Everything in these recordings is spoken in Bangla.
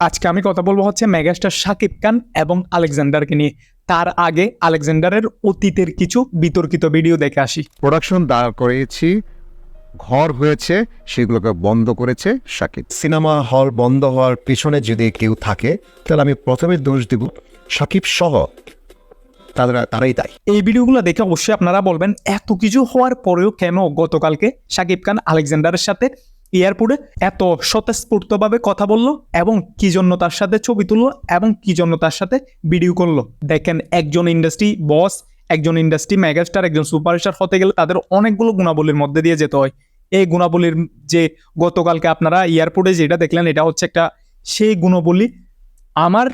আজকে আমি কথা বলব হচ্ছে মেগাস্টার শাকিব খান এবং আলেকজান্ডারকে নিয়ে। তার আগে আলেকজান্ডারের অতীতের কিছু বিতর্কিত ভিডিও দেখে আসি। প্রোডাকশন দাঁড় করেছি ঘর হয়েছে সেগুলোকে বন্ধ করেছে শাকিব। সিনেমা হল বন্ধ হওয়ার পিছনে যদি কেউ থাকে তাহলে আমি প্রথমে দোষ দিব সাকিব সহ। তারা তারাই তাই এই ভিডিওগুলো দেখে অবশ্যই আপনারা বলবেন এত কিছু হওয়ার পরেও কেন গতকালকে শাকিব খান আলেকজান্ডারের সাথে এয়ারপোর্টে এত স্বতঃস্ফূর্তভাবে কথা বলল এবং কি জন্য তার সাথে ছবি তুললো এবং কি জন্য তার সাথে ভিডিও করল। দেখেন, একজন ইন্ডাস্ট্রি বস একজন ইন্ডাস্ট্রি মেগাস্টার একজন সুপারস্টার হতে গেলে তাদের অনেকগুলো গুণাবলীর মধ্যে দিয়ে যেতে হয়। এই গুণাবলীর যে গতকালকে আপনারা এয়ারপোর্টে যেটা দেখলেন, এটা হচ্ছে একটা সেই গুণাবলী আমার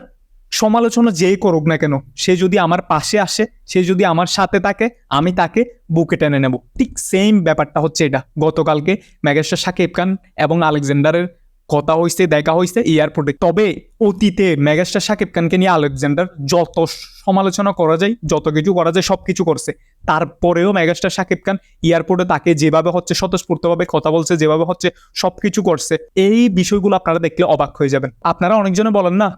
সমালোচনা যেই করুক না কেন, সে যদি আমার পাশে আসে, সে যদি আমার সাথে থাকে, আমি তাকে বুকে টেনে নেব। ঠিক সেম ব্যাপারটা হচ্ছে এটা। গতকালকে মেগাস্টার শাকিব খান এবং আলেকজান্ডারের কথা হয়েছে দেখা হয়েছে এয়ারপোর্টে তবে অতীতে মেগাস্টার শাকিব খানকে নিয়ে আলেকজান্ডার যত সমালোচনা করা যায়, যত কিছু করা যায়, সব কিছু করছে। তারপরেও মেগাস্টার শাকিব খান এয়ারপোর্টে তাকে যেভাবে হচ্ছে স্বতঃস্ফূর্তভাবে কথা বলছে, যেভাবে হচ্ছে সব কিছু করছে, এই বিষয়গুলো আপনারা দেখলে অবাক হয়ে যাবেন। আপনারা অনেকজনে বলেন না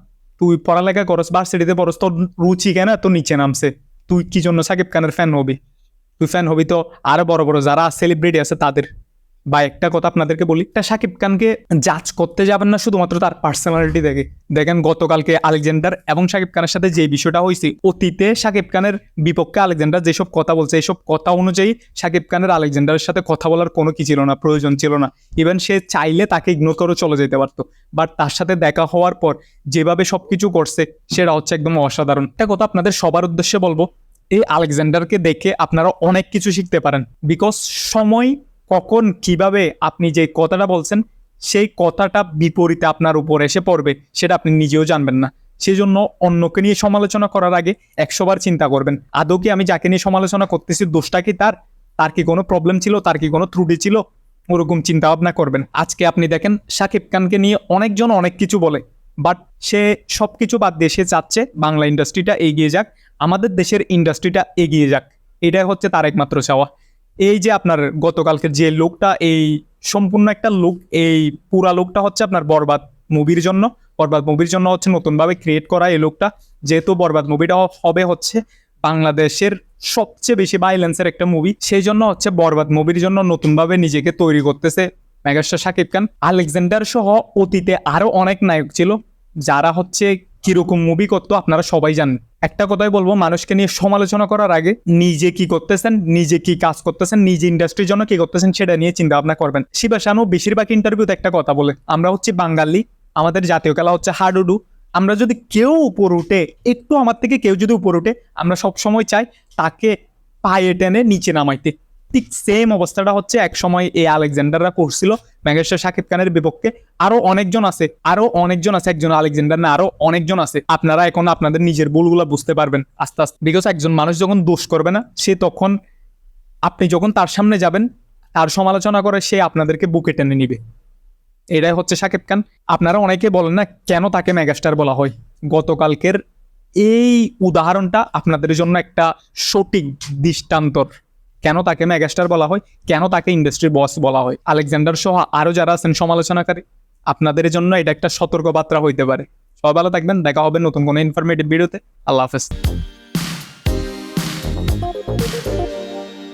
তুই পড়ালেখা করস ভার্সিটিতে পড়স, তোর রুচি কেন তো নিচে নামছে? তুই কি জন্য সাকিব খানের ফ্যান হবি? তুই ফ্যান হবি তো আরও বড় বড় যারা সেলিব্রিটি আছে তাদের। বা একটা কথা আপনাদেরকে বলি একটা শাকিব খানকে জাজ করতে যাবেন না, শুধুমাত্র তার পার্সোনালিটি দেখে। দেখেন গতকালকে আলেকজান্ডার এবং শাকিব খানের সাথে যে বিষয়টা হয়েছে, অতীতে শাকিব খানের বিপক্ষে আলেকজান্ডার যেসব কথা বলছে এইসব কথা অনুযায়ী শাকিব খানের আলেকজান্ডারের সাথে কথা বলার কোনো কি ছিল না, প্রয়োজন ছিল না। ইভেন সে চাইলে তাকে ইগনোর করে চলে যেতে পারতো। বাট তার সাথে দেখা হওয়ার পর যেভাবে সব কিছু করছে, সেটা হচ্ছে একদম অসাধারণ। একটা কথা আপনাদের সবার উদ্দেশ্যে বলব, এই আলেকজান্ডারকে দেখে আপনারা অনেক কিছু শিখতে পারেন। বিকজ সময় কখন কীভাবে আপনি যে কথাটা বলছেন, সেই কথাটা বিপরীতে আপনার উপর এসে পড়বে, সেটা আপনি নিজেও জানবেন না। সেজন্য অন্যকে নিয়ে সমালোচনা করার আগে একশোবার চিন্তা করবেন, আদৌ কি আমি যাকে নিয়ে সমালোচনা করতেছি দোষটা কি তার? তার কি কোনো প্রবলেম ছিল? তার কি কোনো ত্রুটি ছিল? ওরকম চিন্তা ভাবনা করবেন। আজকে আপনি দেখেন, সাকিব খানকে নিয়ে অনেকজন অনেক কিছু বলে বাট সে সব কিছু বাদ দিয়ে সে চাচ্ছে বাংলা ইন্ডাস্ট্রিটা এগিয়ে যাক, আমাদের দেশের ইন্ডাস্ট্রিটা এগিয়ে যাক। এটাই হচ্ছে তার একমাত্র চাওয়া। এই যে আপনার গতকালকে যে লোকটা, এই সম্পূর্ণ একটা লোক, এই পুরা লোকটা হচ্ছে আপনার বরবাদ মুভির জন্য। বরবাদ মুভির জন্য হচ্ছে নতুনভাবে ক্রিয়েট করা এই লোকটা। যেহেতু বরবাদ মুভিটা হবে হচ্ছে বাংলাদেশের সবচেয়ে বেশি ভাইলেন্সের একটা মুভি সেই জন্য হচ্ছে বরবাদ মুভির জন্য নতুনভাবে নিজেকে তৈরি করতেছে মেগাস্টার শাকিব খান। আলেকজান্ডার সহ অতীতে আরও অনেক নায়ক ছিল, যারা হচ্ছে কীরকম মুভি করতো আপনারা সবাই জানেন। একটা কথাই বলব, মানুষকে নিয়ে সমালোচনা করার আগে নিজে কি করতেছেন, নিজে কি কাজ করতেছেন, নিজে ইন্ডাস্ট্রির জন্য কি করতেছেন সেটা নিয়ে চিন্তা ভাবনা করবেন। শিবা শানু বেশিরভাগ ইন্টারভিউতে একটা কথা বলে, আমরা হচ্ছে বাঙালি, আমাদের জাতীয় খেলা হচ্ছে হাডুডু। আমরা যদি কেউ উপর উঠে, একটু আমার থেকে কেউ যদি উপর উঠে, আমরা সব সময় চাই তাকে পায়ে টেনে নিচে নামাইতে। ঠিক সেম অবস্থাটা হচ্ছে এক সময় এই আলেকজান্ডাররা করছিল। মেঘেশ্বর শাকিব খানের বিপক্ষে আরও অনেকজন আছে, আরও অনেকজন আছে, একজন আলেকজান্ডার না, আরও অনেকজন আছে। আপনারা এখন আপনাদের নিজের ভুলগুলো বুঝতে পারবেন। আস্তে আস্তে বিকজ একজন মানুষ যখন দোষ করবে না, সে তখন আপনি যখন তার সামনে যাবেন, তার সমালোচনা করে সে আপনাদেরকে বুকে টেনে নিবে। এটাই হচ্ছে শাকিব খান। আপনারা অনেকে বলেন না, কেন তাকে মেগাস্টার বলা হয়? গতকালকের এই উদাহরণটা আপনাদের জন্য একটা সঠিক দৃষ্টান্তর। কেন তাকে মেগাস্টার বলা হয়? কেন তাকে ইন্ডাস্ট্রি বস বলা হয়? আলেকজান্ডার সহ আরও যারা আছেন সমালোচনাকারী, আপনাদের জন্য এটা একটা সতর্কবার্তা হইতে পারে। সবাই ভালো থাকবেন, দেখা হবে নতুন কোনো ইনফরমেটিভ ভিডিওতে আল্লাহ হাফেজ।